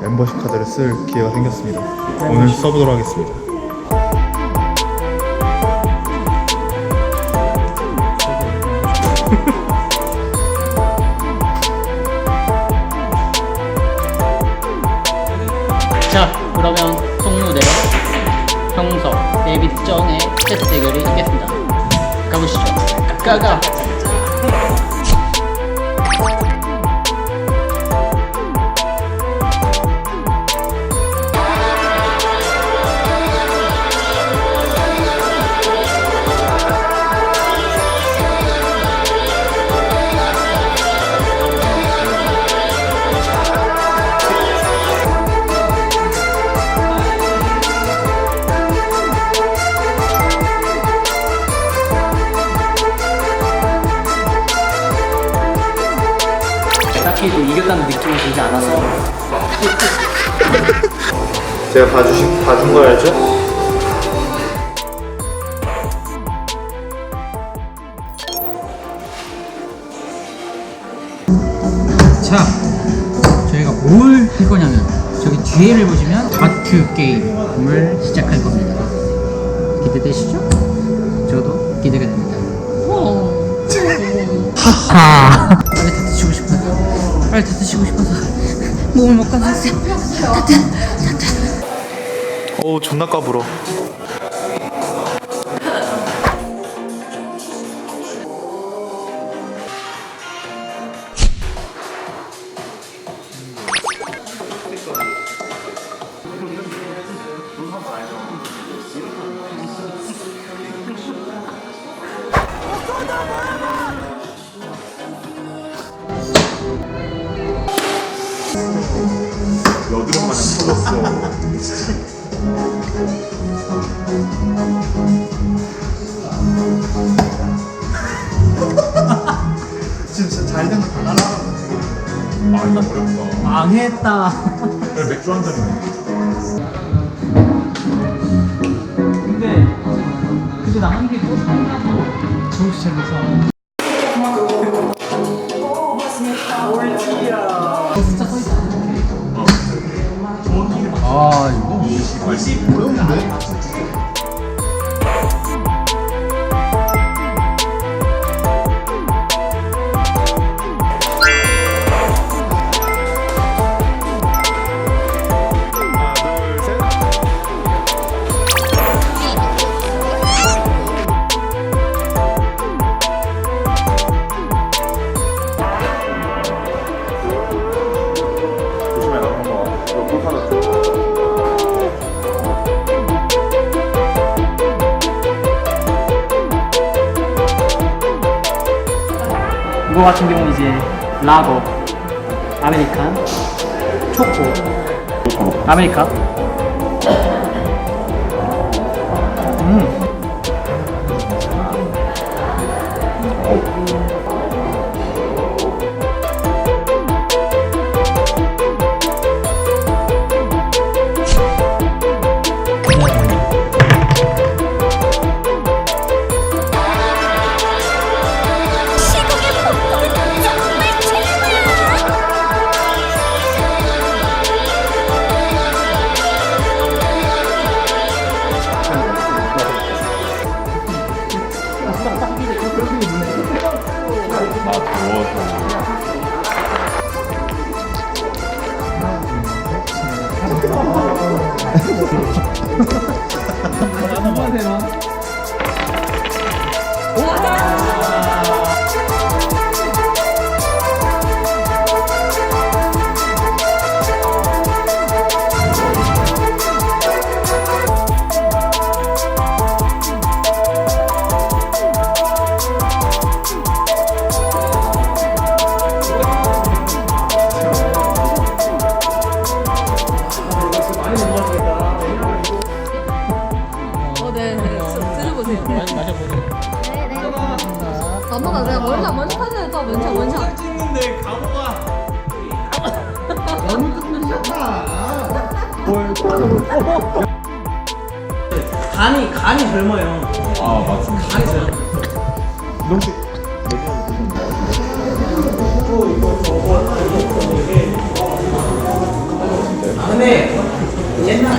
멤버십 카드를 쓸 기회가 생겼습니다. 오늘 써보도록 하겠습니다. 데뷔정의 체스 대결이 있겠습니다. 가보시죠. 가가 딱히 뭐 이겼다는 느낌이 들지 않아서. 제가 봐주신 봐준 거야죠? 자 저희가 뭘 할 거냐면 저기 뒤에를 보시면 다트 게임을 시작할 겁니다. 기대되시죠? 저도 기대가 됩니다. 하하. 빨리 다트 치고 싶어서 다트 치고 싶어서 몸을 못 감쌌어요 다트 오 존나 까불어. 여드름 마냥 터졌어. 진짜 잘된 거다 날아가는 아 이거 어렵다. 망했다 그래 맥주 한 잔이네. 근데 근데 나한 개도 좋은 시작해서 진짜 아 이거 하나 둘 셋. 조심해 나오는 거. 이거 불타는. 이거 같은 경우는 이제 라거, 아메리칸, 초코, 아메리카. 나 더워서. 어, 원샷 원샷 원샷 찍는데 가오가 너무 뜯는다. 간이 간이 젊어요. 아 맞습니다. 간이 젊어. 너무 아, 근데 옛날